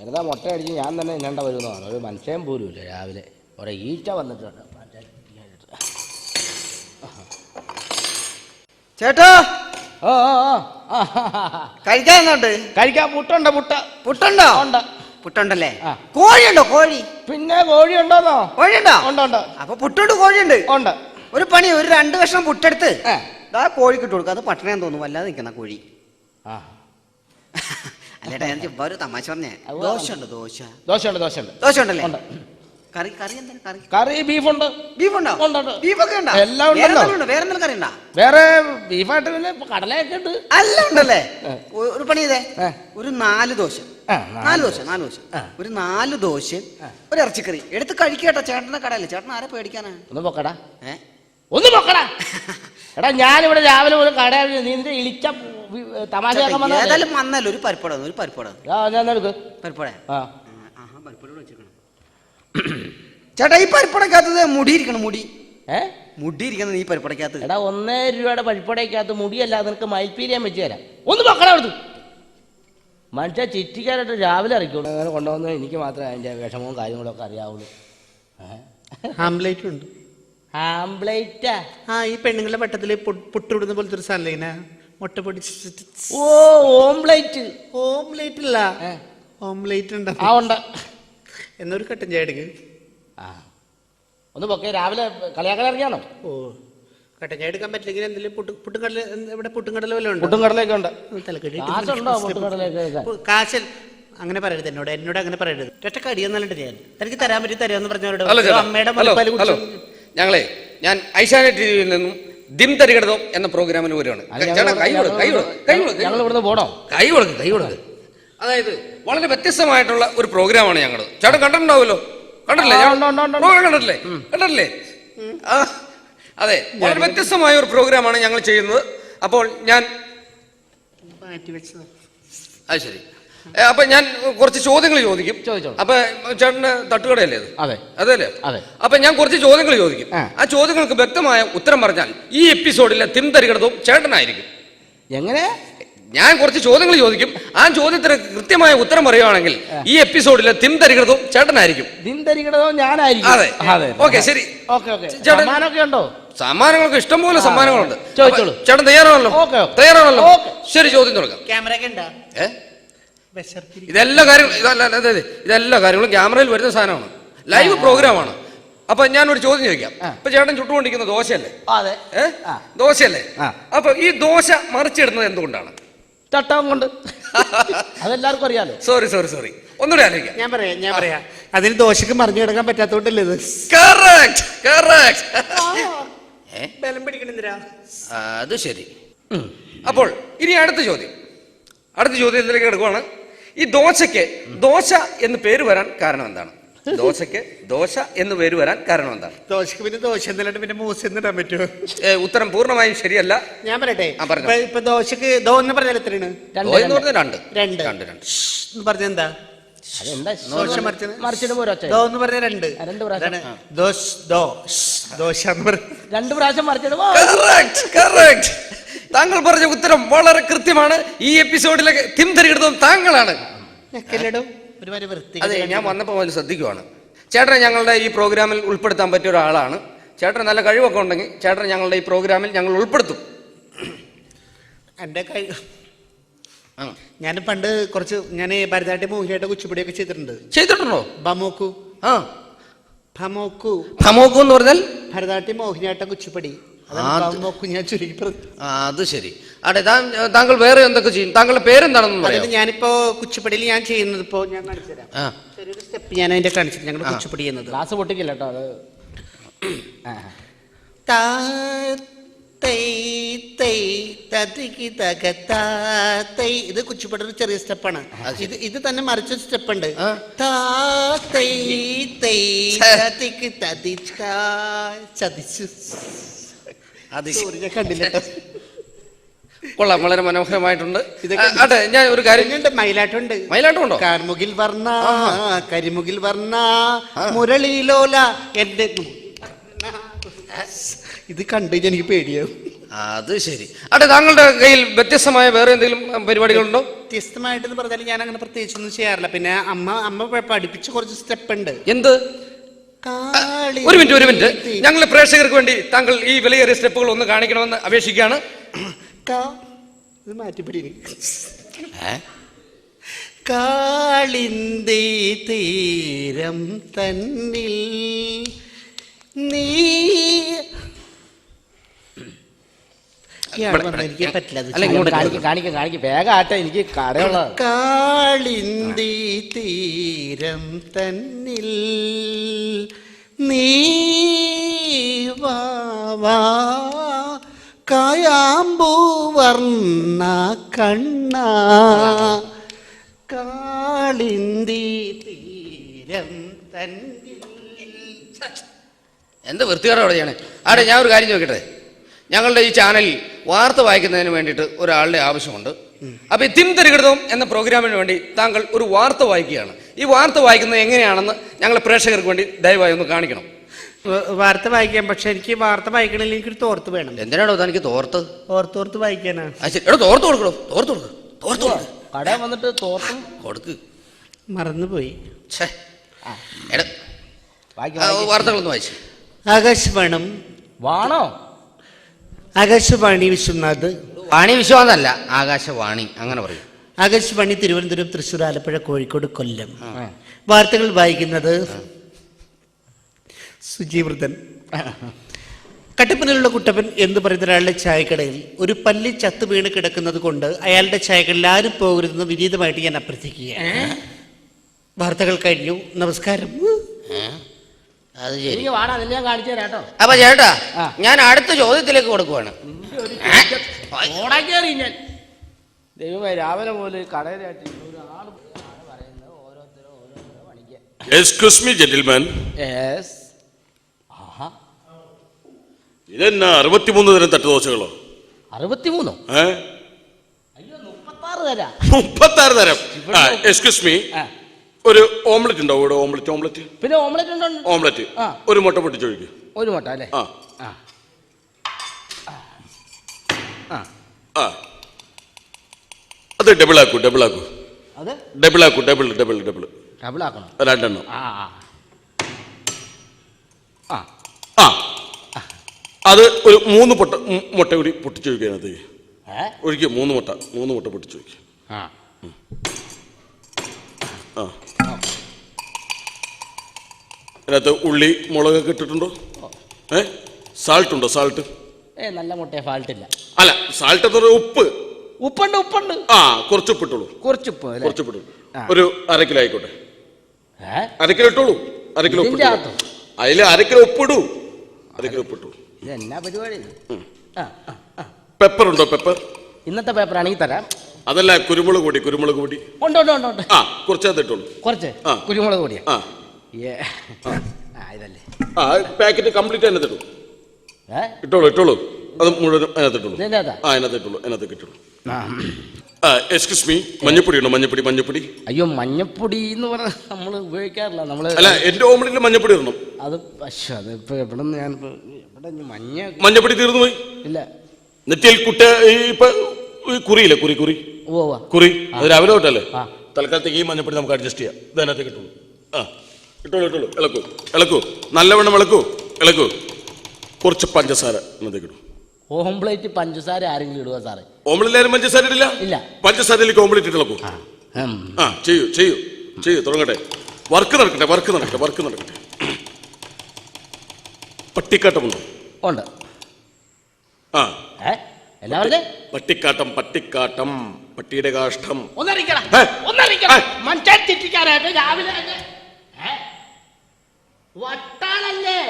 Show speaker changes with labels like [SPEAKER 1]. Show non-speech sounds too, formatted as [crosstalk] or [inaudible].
[SPEAKER 1] വെറുതെ മുട്ട അടിച്ച് ഞാൻ തന്നെ ഇന്നണ്ട വരുന്നതാണ് ഒരു മനുഷ്യൻ പോലും ഇല്ല രാവിലെ. ഒരേ ഈച്ച വന്നിട്ടുണ്ട്.
[SPEAKER 2] ചേട്ടാ!
[SPEAKER 1] ഓ ആ, ആ, ആ, ആ.
[SPEAKER 2] കഴിക്കാൻ
[SPEAKER 1] പുട്ടുണ്ട്? പുട്ട.
[SPEAKER 2] പുട്ടുണ്ടോ?
[SPEAKER 1] ഉണ്ട്.
[SPEAKER 2] പുട്ടുണ്ടല്ലേ?
[SPEAKER 1] ആ.
[SPEAKER 2] കോഴിയുണ്ടോ? കോഴി?
[SPEAKER 1] പിന്നെ കോഴി ഉണ്ടോന്നോ
[SPEAKER 2] കോഴിയുണ്ടോ?
[SPEAKER 1] ഉണ്ട് ഉണ്ട്.
[SPEAKER 2] അപ്പൊ പുട്ടുണ്ട് കോഴിയുണ്ട്.
[SPEAKER 1] ഉണ്ട്.
[SPEAKER 2] ഒരു പണി ഒരു രണ്ട് കഷ്ണം പുട്ടെടുത്ത്
[SPEAKER 1] ഏ.
[SPEAKER 2] കോഴിക്കിട്ട് കൊടുക്കുക അത് പട്ടണം തോന്നുന്നു. വല്ലാതെ നിൽക്കുന്ന കോഴി.
[SPEAKER 1] ആ. [laughs]
[SPEAKER 2] അല്ലേട്ടാ ഞാൻ ചുമ്മാ ഒരു തമാശ പറഞ്ഞേ. ദോശ ഉണ്ട് ദോശ
[SPEAKER 1] ദോശ. ഉണ്ട്
[SPEAKER 2] ദോശ ഉണ്ടല്ലേ
[SPEAKER 1] ഉണ്ട്.
[SPEAKER 2] കറി കറി എന്താ? കറി.
[SPEAKER 1] കറി ബീഫുണ്ട്.
[SPEAKER 2] ബീഫ് ഉണ്ടോ
[SPEAKER 1] ഉണ്ട്, ഉണ്ട്.
[SPEAKER 2] ബീഫൊക്കെ ഉണ്ടോ?
[SPEAKER 1] എല്ലാം ഉണ്ടല്ലോ.
[SPEAKER 2] എന്തെങ്കിലും ഉണ്ടോ? വേറെ എന്തെങ്കിലും കറി ഉണ്ടോ?
[SPEAKER 1] വേറെ ബീഫായിട്ട് പിന്നെ ഇപ്പൊ കടലയൊക്കെ ഉണ്ട്.
[SPEAKER 2] എല്ലാം ഉണ്ടല്ലേ? ഒ- ഒരു പണി ചെയ്തേ.
[SPEAKER 1] ഏ.
[SPEAKER 2] ഒരു നാല് ദോശ.
[SPEAKER 1] ആ, നാല്
[SPEAKER 2] നാല് ദോശ നാല് ദോശ.
[SPEAKER 1] ആ.
[SPEAKER 2] ഒരു നാല് ദോശ ഒരു ഇറച്ചിക്കറി. എടുത്ത് കഴിക്കട്ടോ ചേട്ടന്റെ കടയല്ലേ ചേട്ടൻ ആരെ പേടിക്കാനാ?
[SPEAKER 1] ഒന്ന് പൊക്കടാ.
[SPEAKER 2] ഏ?
[SPEAKER 1] ഒന്ന് പൊക്കടാ. എടാ ഞാനിവിടെ രാവിലെ ഒരു കട നീ നിന്റെ ഇളിച്ച തമാശ
[SPEAKER 2] ചേട്ടാ,
[SPEAKER 1] കേൾക്കാൻ വന്നതല്ലേ?
[SPEAKER 2] ഏതായാലും വന്നല്ലോ ഒരു പരിപ്പടം ഒരു പരിപ്പടം
[SPEAKER 1] ആ, ഞാൻ എടുക്ക്?
[SPEAKER 2] പരിപ്പടേ
[SPEAKER 1] ആ.
[SPEAKER 2] ആഹാ പരിപ്പട വെച്ചേക്കണം. ചേട്ടാ ഈ പരിപ്പടക്കകത്ത് മുടി ഇരിക്കണം മുടി.
[SPEAKER 1] ഏ?
[SPEAKER 2] മുടി ഇരിക്കുന്നത് ഈ പരിപ്പടക്കകത്ത്
[SPEAKER 1] എടാ ഒന്നേ രൂപയുടെ പഴിപ്പടയ്ക്കകത്ത് മുടിയല്ല നിനക്ക് മയിൽപ്പീരിയാൻ വെച്ച് തരാം ഒന്ന് മക്കളെ അവിടുന്ന്. മനുഷ്യ ചിറ്റിക്കാനായിട്ട് രാവിലെ ഇറക്കിയുള്ളൂ അങ്ങനെ കൊണ്ടുവന്ന എനിക്ക് മാത്രമേ അതിന്റെ വിഷമവും കാര്യങ്ങളൊക്കെ അറിയാവുള്ളൂ.
[SPEAKER 3] ആംബ്ലേറ്റ് ഉണ്ട്.
[SPEAKER 1] ആംബ്ലേറ്റാ
[SPEAKER 3] ആ ഈ പെണ്ണുങ്ങളുടെ വട്ടത്തിൽ പുട്ടുവിടുന്ന പോലത്തെ ഒരു സാധനം ഇങ്ങനെ. മുട്ട പൊടിച്ചിട്ട്
[SPEAKER 1] ഓ ഓംലേറ്റ്.
[SPEAKER 3] ഓംലേറ്റ് ഇല്ല
[SPEAKER 1] ഏ.
[SPEAKER 3] ഓംലേറ്റ് ഉണ്ട്
[SPEAKER 1] ആ ഉണ്ട്.
[SPEAKER 3] എന്നൊരു കട്ടൻ ചായ എടുക്ക്
[SPEAKER 1] ആ. ഒന്ന് പൊക്കെ രാവിലെ കളിയാക്കാൻ ഇറങ്ങിയാണോ?
[SPEAKER 3] ഓ കട്ടൻ ചായ എടുക്കാൻ പറ്റില്ലെങ്കിൽ എന്തെങ്കിലും പുട്ട് പുട്ടുകടല ഇവിടെ പുട്ടുകടല വല്ലതും ഉണ്ട്?
[SPEAKER 1] പുട്ടും കടലൊക്കെ ഉണ്ട്
[SPEAKER 3] തലക്കടി
[SPEAKER 1] കാശുണ്ടോ പുട്ടും കടലയൊക്കെ കഴിക്കാൻ?
[SPEAKER 3] കാശൽ അങ്ങനെ പറയരുത് എന്നോട്. എന്നോട് അങ്ങനെ പറയരുത്. ഒറ്റ കടിയെന്നല്ലിട്ട് ഞാൻ. തനിക്ക് തരാൻ പറ്റി തരാമെന്ന് പറഞ്ഞവരോട്
[SPEAKER 4] അല്ല ചേട്ടാ.
[SPEAKER 3] അമ്മയുടെ
[SPEAKER 4] ഹലോ
[SPEAKER 3] മുലപ്പാൽ
[SPEAKER 4] ഹലോ.
[SPEAKER 3] കുടിച്ചു
[SPEAKER 4] ഞങ്ങളെ ഞാൻ ഐശാന ടി വിയിൽ നിന്നും ദിം തരികടതോ എന്ന പ്രോഗ്രാമിന് വരുവാണ് കൈ കൊടുക്ക് കൈ കൊടുക്ക് കൈ കൊടുക്ക്.
[SPEAKER 1] ഞങ്ങൾ ഇവിടുന്ന് പോണോ?
[SPEAKER 4] കൈ കൊടുക്ക് കൈ കൊടുക്ക്. അതായത് വളരെ വ്യത്യസ്തമായിട്ടുള്ള ഒരു പ്രോഗ്രാമാണ് ഞങ്ങൾ ചേട്ടൻ കണ്ടിട്ടുണ്ടാവുമല്ലോ? കണ്ടല്ലേ കണ്ടിട്ടില്ലേ? കണ്ടിട്ടില്ലേ? അതെ. വളരെ വ്യത്യസ്തമായ ഒരു പ്രോഗ്രാമാണ് ഞങ്ങൾ ചെയ്യുന്നത്. അപ്പോൾ ഞാൻ അത് ശരി. അപ്പൊ ഞാൻ കുറച്ച് ചോദ്യങ്ങൾ ചോദിക്കും.
[SPEAKER 1] ചോദിച്ചോളൂ.
[SPEAKER 4] അപ്പൊ ചേട്ടന് തട്ടുകടയല്ലേ അത്?
[SPEAKER 1] അതെ.
[SPEAKER 4] അതല്ലേ?
[SPEAKER 1] അതെ.
[SPEAKER 4] അപ്പൊ ഞാൻ കുറച്ച് ചോദ്യങ്ങൾ ചോദിക്കും.
[SPEAKER 1] ആ.
[SPEAKER 4] ആ ചോദ്യങ്ങൾക്ക് വ്യക്തമായ ഉത്തരം പറഞ്ഞാൽ ഈ എപ്പിസോഡിലെ തിം തരികിടതും ചേട്ടനായിരിക്കും.
[SPEAKER 1] എങ്ങനെ?
[SPEAKER 4] ഞാൻ കുറച്ച് ചോദ്യങ്ങൾ ചോദിക്കും. ആ ചോദ്യത്തിന് കൃത്യമായ ഉത്തരം പറയുകയാണെങ്കിൽ ഈ എപ്പിസോഡിലെ തിം തരികിടതും ചേട്ടനായിരിക്കും.
[SPEAKER 1] ദിന്തരിക്കണതോ ഞാനായിരിക്കും.
[SPEAKER 4] അതെ. ഓക്കേ, ശരി.
[SPEAKER 1] Okay okay.
[SPEAKER 4] ചേട്ടൻ-
[SPEAKER 1] സമ്മാനമൊക്കെ ഉണ്ടോ?
[SPEAKER 4] സമ്മാനങ്ങൾക്ക് ഇഷ്ടംപോലെ സമ്മാനങ്ങളുണ്ട്.
[SPEAKER 1] ചോദിച്ചോളൂ.
[SPEAKER 4] അപ്പൊ ചേട്ടൻ തയ്യാറാണല്ലോ?
[SPEAKER 1] Okay, okay.
[SPEAKER 4] തയ്യാറാണല്ലോ?
[SPEAKER 1] ഓക്കേ.
[SPEAKER 4] ശരി ചോദ്യം തുടങ്ങാം.
[SPEAKER 3] ക്യാമറ ഒക്കെ ഉണ്ടോ?
[SPEAKER 4] ഏ?
[SPEAKER 3] വിശർപ്പിൽ
[SPEAKER 4] ഇതെല്ലാ കാര്യങ്ങളും ഇതല്ല അതെ അതെ. ഇതെല്ലാ കാര്യങ്ങളും ക്യാമറയിൽ വരുന്ന സാധനമാണ്. ലൈവ് പ്രോഗ്രാമാണ് അപ്പൊ ഞാനൊരു ഒരു ചോദ്യം ചോദിക്കാം. ഇപ്പൊ ചേട്ടൻ ചുട്ടുകൊണ്ടിരിക്കുന്ന ദോശയല്ലേ. ദോശയല്ലേ. അപ്പൊ ഈ ദോശ മറിച്ചിടുന്നത് എന്തുകൊണ്ടാണ്?
[SPEAKER 1] ചട്ടം കൊണ്ട്. [laughs] അതെല്ലാവർക്കും അറിയാലോ.
[SPEAKER 4] സോറി സോറി സോറി ഒന്നുകൂടെ ആലോചിക്കാം.
[SPEAKER 3] ഞാൻ പറയാം ഞാൻ പറയാം. അതിന് ദോശക്ക് മറിഞ്ഞു കിടക്കാൻ പറ്റാത്തോണ്ടല്ലേ ഇത്?
[SPEAKER 4] കറക്റ്റ് കറക്റ്റ് [laughs]
[SPEAKER 3] ബലം പിടിക്കണെന്തിരാ
[SPEAKER 4] അത് ശരി. അപ്പോൾ ഇനി അടുത്ത ചോദ്യം. അടുത്ത ചോദ്യം ചോദ്യത്തിലേക്ക് എടുക്കുവാണ്? ഈ ദോശയ്ക്ക് ദോശ എന്ന് പേര് വരാൻ കാരണം എന്താണ്? ദോശയ്ക്ക് ദോശ എന്ന് പേര് വരാൻ കാരണം എന്താണ്?
[SPEAKER 3] ദോശക്ക് പിന്നെ ദോശ എന്നല്ലാണ്ട് പിന്നെ മൂസ് എന്നിടാൻ പറ്റുമോ?
[SPEAKER 4] ഏ, ഉത്തരം പൂർണമായും ശരിയല്ല.
[SPEAKER 3] ഞാൻ പറയട്ടെ?
[SPEAKER 4] ആ, പറഞ്ഞോ.
[SPEAKER 3] ഇപ്പൊ- ഇപ്പൊ ദോശക്ക് ദോ എന്ന് പറഞ്ഞാൽ എത്രയാണ്?
[SPEAKER 1] രണ്ട്
[SPEAKER 4] ദോ എന്ന്
[SPEAKER 1] രണ്ട്.
[SPEAKER 4] പറഞ്ഞാൽ രണ്ട്.
[SPEAKER 3] രണ്ട്.
[SPEAKER 4] രണ്ട് രണ്ട്.
[SPEAKER 3] എന്ന് പറഞ്ഞ എന്താ?
[SPEAKER 1] അതെന്താ? മറിച്ചിടുമ്പോ
[SPEAKER 3] രണ്ട്.
[SPEAKER 1] രണ്ട് പ്രാവശ്യം.
[SPEAKER 3] ദോശ
[SPEAKER 1] രണ്ട് പ്രാവശ്യം മറിച്ചിടുമ്പോ.
[SPEAKER 4] താങ്കൾ പറഞ്ഞ ഉത്തരം വളരെ കൃത്യമാണ്. ഈ എപ്പിസോഡിലെ തിം തരികിടതും താങ്കളാണ് അതെ ഞാൻ വന്നപ്പോൾ മുതൽ ശ്രദ്ധിക്കുവാണ്. ചേട്ടനെ ഞങ്ങളുടെ ഈ പ്രോഗ്രാമിൽ ഉൾപ്പെടുത്താൻ പറ്റിയ ഒരാളാണ്. ചേട്ടൻ നല്ല കഴിവൊക്കെ ഉണ്ടെങ്കിൽ ചേട്ടൻ ഞങ്ങളുടെ ഈ പ്രോഗ്രാമിൽ ഞങ്ങൾ ഉൾപ്പെടുത്തും.
[SPEAKER 3] എന്റെ കൈ
[SPEAKER 4] ആ.
[SPEAKER 3] ഞാൻ പണ്ട് കുറച്ച് ഞാൻ ഭരതനാട്യം മോഹിനിയായിട്ട് കുച്ചിപ്പുടിയൊക്കെ ചെയ്തിട്ടുണ്ട്.
[SPEAKER 4] ചെയ്തിട്ടുണ്ടോ?
[SPEAKER 3] ബമോക്കു
[SPEAKER 4] ആ.
[SPEAKER 3] ഭമോക്കു.
[SPEAKER 4] ഭമോക്കു എന്ന് പറഞ്ഞാൽ?
[SPEAKER 3] ഭരതനാട്യം മോഹിനിയാട്ടം കുച്ചിപ്പടി. ഞാൻ ചുരുക്കി
[SPEAKER 4] അത് ശരി. അതെ താങ്കൾ വേറെ എന്തൊക്കെ ചെയ്യും? താങ്കളുടെ പേരെന്താണെന്ന് പറയാം
[SPEAKER 3] ഞാനിപ്പോ കുച്ചിപ്പടിയിൽ ഞാൻ ചെയ്യുന്നത് ഇപ്പോ ഞാൻ കാണിച്ചു തരാം
[SPEAKER 4] ആ.
[SPEAKER 3] ചെറിയൊരു സ്റ്റെപ്പ് ഞാൻ അതിന്റെ കാണിച്ചിട്ട് ഞങ്ങൾ കുച്ചിപ്പടി ചെയ്യുന്നത്.
[SPEAKER 1] ക്ലാസ് പൊട്ടിക്കില്ല കേട്ടോ അത്.
[SPEAKER 3] ഇത് കുച്ചിപ്പടി ഒരു ചെറിയ സ്റ്റെപ്പാണ്. ഇത് ഇത് തന്നെ മറിച്ച സ്റ്റെപ്പ് ഉണ്ട് കണ്ടില്ല
[SPEAKER 4] കൊള്ളാം വളരെ മനോഹരമായിട്ടുണ്ട്. അതെ ഞാൻ ഒരു കാര്യം
[SPEAKER 3] മൈലാട്ടുണ്ട് മൈലാട്ടുണ്ടോ
[SPEAKER 4] മയിലാട്ടമുണ്ടോ
[SPEAKER 3] കാർമുകിൽ വർണ കരിമുകിൽ വർണ മുരളീലോല എന്റെ ഇത് കണ്ടു എനിക്ക് പേടിയാവും.
[SPEAKER 4] അത് ശരി. അതെ താങ്കളുടെ കയ്യിൽ വ്യത്യസ്തമായ വേറെ എന്തെങ്കിലും പരിപാടികളുണ്ടോ?
[SPEAKER 3] വ്യത്യസ്തമായിട്ടെന്ന് പറഞ്ഞാൽ ഞാൻ അങ്ങനെ പ്രത്യേകിച്ചൊന്നും ചെയ്യാറില്ല. പിന്നെ അമ്മ അമ്മ പഠിപ്പിച്ച് കുറച്ച് സ്റ്റെപ്പ് ഉണ്ട്
[SPEAKER 4] എന്ത് ഒരു മിനിറ്റ് ഒരു മിനിറ്റ്. ഞങ്ങൾ പ്രേക്ഷകർക്ക് വേണ്ടി താങ്കൾ ഈ വിലയേറിയ സ്റ്റെപ്പുകൾ ഒന്ന് കാണിക്കണമെന്ന് അപേക്ഷിക്കുകയാണ്.
[SPEAKER 3] കാളിന്തി തീരം തന്നിൽ നീ ഇയാൾ പറഞ്ഞത് എനിക്ക് പറ്റില്ല അത്
[SPEAKER 4] അല്ല, ഇങ്ങോട്ട്
[SPEAKER 1] കാണിക്കും കാണിക്കും കാണിക്കും. വേഗം ആട്ടെ എനിക്ക്
[SPEAKER 3] കാളിന്തി തീരം തന്നിൽ നീ വാ വാ. കായാമ്പൂ വർണ കണ്ണ. കാളിന്തി തീരം തന്നിൽ.
[SPEAKER 4] എന്ത് അവിടെയാണ് ആടെ ഞാൻ ഒരു കാര്യം ചോദിക്കട്ടെ? ഞങ്ങളുടെ ഈ ചാനലിൽ വാർത്ത വായിക്കുന്നതിന് വേണ്ടിയിട്ട് ഒരാളുടെ ആവശ്യമുണ്ട്. അപ്പൊ ഈ തിം തരികിടതം എന്ന പ്രോഗ്രാമിന് വേണ്ടി താങ്കൾ ഒരു വാർത്ത വായിക്കുകയാണ്. ഈ വാർത്ത വായിക്കുന്നത് എങ്ങനെയാണെന്ന് ഞങ്ങളെ പ്രേക്ഷകർക്ക് വേണ്ടി ദയവായി ഒന്ന് കാണിക്കണം.
[SPEAKER 3] വാർത്ത വായിക്കാം പക്ഷെ എനിക്ക് വാർത്ത വായിക്കണമെങ്കിൽ എനിക്കൊരു തോർത്ത് വേണം.
[SPEAKER 4] എന്തിനാണോ തനിക്ക് തോർത്ത്?
[SPEAKER 3] ഓർത്ത്
[SPEAKER 4] ഓർത്ത് വായിക്കാനാണ് എടോ തോർത്ത് കൊടുക്കണോ തോർത്ത് കൊടുക്ക്. തോർത്ത് കൊടുക്ക്.
[SPEAKER 1] കടയിൽ വന്നിട്ട് തോർത്തും
[SPEAKER 4] കൊടുക്ക്.
[SPEAKER 3] മറന്നുപോയി.
[SPEAKER 4] ഛേ. എടാ.
[SPEAKER 1] വായിക്കും.
[SPEAKER 4] വായിച്ചു.
[SPEAKER 3] ആകാശവാണം
[SPEAKER 1] വാണോ?
[SPEAKER 3] ആകാശവാണി വിശ്വനാഥ്.
[SPEAKER 4] വാണി വിശ്വനാഥല്ല ആകാശവാണി അങ്ങനെ പറയും.
[SPEAKER 3] ആകാശവാണി തിരുവനന്തപുരം തൃശ്ശൂർ ആലപ്പുഴ കോഴിക്കോട് കൊല്ലം. വാർത്തകൾ വായിക്കുന്നത് സുജീവൃതൻ കട്ടപ്പനയിലുള്ള കുട്ടപ്പൻ എന്ന് പറയുന്ന ഒരാളുടെ ചായക്കടയിൽ ഒരു പല്ലി ചത്തു വീണ് കിടക്കുന്നത് കൊണ്ട് അയാളുടെ ചായക്കടയിൽ ആരും പോകരുതെന്ന് വിനീതമായിട്ട് ഞാൻ അഭ്യർത്ഥിക്കുകയാണ്. വാർത്തകൾ കഴിഞ്ഞു. നമസ്കാരം?
[SPEAKER 4] അത് ശരി.
[SPEAKER 1] എനിക്ക് ഞാൻ കാണിച്ചു തരാം കേട്ടോ.
[SPEAKER 4] അപ്പൊ ചേട്ടാ
[SPEAKER 1] ആ.
[SPEAKER 4] ഞാൻ അടുത്ത ചോദ്യത്തിലേക്ക് കൊടുക്കുവാണ്.
[SPEAKER 1] ഓടാക്കേറി ഞാൻ. ദൈവമേ രാവിലെ പോലെ കടയിലായിട്ട് ഒരാൾ പറയുന്നത് ഓരോരുത്തരും ഓരോരുത്തരും പണിക്ക്.
[SPEAKER 5] എക്സ്ക്യൂസ് മീ ജെന്റിൽമാൻ
[SPEAKER 1] യെസ് ആഹാ.
[SPEAKER 5] ഇതെന്നാ അറുപത്തിമൂന്ന് തരം തട്ടുദോശകളോ?
[SPEAKER 1] അറുപത്തിമൂന്നോ?
[SPEAKER 5] ഏഹ്
[SPEAKER 1] അയ്യോ മുപ്പത്താറ് തരാം.
[SPEAKER 5] മുപ്പത്താറ് തരം. ആ എക്സ്ക്യൂസ് മീ
[SPEAKER 1] ആ.
[SPEAKER 5] ഒരു ഓംലെറ്റ് ഉണ്ടോ ഇവിടെ ഓംലെറ്റ് ഓംലെറ്റ്.
[SPEAKER 1] പിന്നെ ഓംലെറ്റ് ഉണ്ടോ?
[SPEAKER 5] ഓംലെറ്റ്.
[SPEAKER 1] ആ.
[SPEAKER 5] ഒരു മുട്ട പൊട്ടിച്ചൊഴിക്ക്
[SPEAKER 1] ഒരു മുട്ട അല്ലേ?
[SPEAKER 5] ആ.
[SPEAKER 1] ആ. ആ.
[SPEAKER 5] ആ. അത് ഡബിൾ ആക്കൂ ഡബിൾ ആക്കൂ.
[SPEAKER 1] അത്?
[SPEAKER 5] ഡബിൾ ആക്കൂ ഡബിൾ ഡബിൾ ഡബിൾ
[SPEAKER 1] ഡബിൾ ആക്കണം?
[SPEAKER 5] രണ്ടെണ്ണം.
[SPEAKER 1] ആ ആ.
[SPEAKER 5] ആ. അത് ഒരു മൂന്ന് പൊട്ട മുട്ട കൂടി പൊട്ടിച്ചൊഴിക്കുക അതിനകത്ത്.
[SPEAKER 1] ഏ?
[SPEAKER 5] ഒഴിക്കുക മൂന്ന് മുട്ട മൂന്ന് മുട്ട പൊട്ടിച്ചൊഴിക്കുക
[SPEAKER 1] ആ.
[SPEAKER 5] ആ. അതിനകത്ത് ഉള്ളി മുളകൊക്കെ ഇട്ടിട്ടുണ്ടോ? ഏ? സാൾട്ട് ഉണ്ടോ? സാൾട്ട്
[SPEAKER 1] ഏ നല്ല മുട്ടയെ ഫാൾട്ട് ഇല്ല.
[SPEAKER 5] അല്ല സാൾട്ട് എന്ന് പറഞ്ഞാൽ ഉപ്പ്.
[SPEAKER 1] ഉപ്പുണ്ട് ഉപ്പുണ്ട്.
[SPEAKER 5] ആ കുറച്ച് ഉപ്പ് ഇട്ടോളൂ
[SPEAKER 1] കുറച്ച് ഉപ്പ് അല്ലേ?
[SPEAKER 5] കുറച്ച് ഉപ്പ് ഒരു അര കിലോ ആയിക്കോട്ടെ.
[SPEAKER 1] ഏ?
[SPEAKER 5] അര കിലോ ഇട്ടോളൂ. അര കിലോ ഉപ്പ്
[SPEAKER 1] ഇതിന്റെ അകത്തോ?
[SPEAKER 5] അതിൽ അര കിലോ ഉപ്പ് ഇടൂ അര കിലോ ഉപ്പ് ഇട്ടു
[SPEAKER 1] ഇത് എന്നാ പരിപാടി? ഇത്? ആ ആ ആ.
[SPEAKER 5] പെപ്പർ ഉണ്ടോ പെപ്പർ
[SPEAKER 1] ഇന്നത്തെ പേപ്പർ ആണെങ്കിൽ തരാം.
[SPEAKER 5] അതല്ല കുരുമുളക് പൊടി കുരുമുളക് പൊടി.
[SPEAKER 1] ഉണ്ട് ഉണ്ട് ഉണ്ട് ഉണ്ട്.
[SPEAKER 5] ആ കുറച്ചത് ഇട്ടോളൂ
[SPEAKER 1] കുറച്ച്
[SPEAKER 5] ആ.
[SPEAKER 1] കുരുമുളക് പൊടിയാ.
[SPEAKER 5] ആ.
[SPEAKER 1] ഇതല്ലേ.
[SPEAKER 5] ആ പാക്കറ്റ് കംപ്ലീറ്റ് അതിനകത്ത് ഇട്ടു ഇട്ടോളൂ ഇട്ടോളൂ. അത് മുഴുവൻ അതിനകത്ത് ഇട്ടോളൂ
[SPEAKER 1] ഇതിന്റെ അകത്താ?
[SPEAKER 5] ആ അതിനകത്ത് ഇട്ടോളൂ. അതിനകത്ത് കിട്ടുള്ളൂ
[SPEAKER 1] ആ.
[SPEAKER 5] എക്സ്ക്യൂസ് മീ മഞ്ഞപ്പൊടി ഉണ്ടോ? മഞ്ഞപ്പൊടി മഞ്ഞപ്പൊടി?
[SPEAKER 1] അയ്യോ മഞ്ഞപ്പൊടി എന്ന് പറഞ്ഞാൽ നമ്മൾ ഉപയോഗിക്കാറില്ല. നമ്മൾ
[SPEAKER 5] അല്ല എന്റെ ഓംലെറ്റിൽ മഞ്ഞപ്പൊടി ഇടണം.
[SPEAKER 1] അത് പക്ഷെ അത് ഇപ്പൊ എവിടെ നിന്ന് ഞാൻ എവിടെ മഞ്ഞ
[SPEAKER 5] മഞ്ഞപ്പൊടി തീർന്നു പോയി.
[SPEAKER 1] ഇല്ല.
[SPEAKER 5] നെറ്റിയിൽ കുട്ട ഇപ്പൊ കുറിയില്ലേ കുറി കുറി? കുറി. അത് രാവിലെ തൊട്ടല്ലേ. തൽക്കാലത്തേക്ക് ഈ മഞ്ഞപ്പൊടി നമുക്ക് അഡ്ജസ്റ്റ് ചെയ്യാം. ഇതിനകത്ത് കിട്ടുള്ളൂ ആ. ഇട്ടോളൂ ഇട്ടോളൂ. ഇളക്കൂ ഇളക്കൂ. നല്ലവണ്ണം ഇളക്കൂ ഇളക്കൂ. കുറച്ച് പഞ്ചസാര ഇതിനകത്തേക്ക് ഇടും
[SPEAKER 1] ഓംപ്ലേറ്റ് പഞ്ചസാര ആരെങ്കിലും ഇടുക സാറേ?
[SPEAKER 5] ഓംപ്ലേറ്റ് പഞ്ചസാര ഇടില്ല?
[SPEAKER 1] ഇല്ല.
[SPEAKER 5] പഞ്ചസാരയിലേക്ക് ഓംപ്ലേറ്റ് ഇളക്കൂ. ആ ചെയ്യൂ ചെയ്യൂ ചെയ്യൂ തുടങ്ങട്ടെ. വർക്ക് നടക്കട്ടെ വർക്ക് നടക്കട്ടെ വർക്ക് നടക്കട്ടെ. പട്ടിക്കാട്ടമുണ്ടോ
[SPEAKER 1] ഉണ്ട്?
[SPEAKER 5] ആ.
[SPEAKER 1] ഏ? എല്ലാവരുടെ
[SPEAKER 5] പട്ടിക്കാട്ടം പട്ടിക്കാട്ടം പട്ടിയുടെ കാഷ്ടം.
[SPEAKER 1] ഒന്നറിയിക്കണം? ഒന്നറിയിക്കണം
[SPEAKER 5] ഏ?
[SPEAKER 1] മനുഷ്യൻ തെറ്റിക്കാനായിട്ട് രാവിലെ വട്ടാണല്ലേ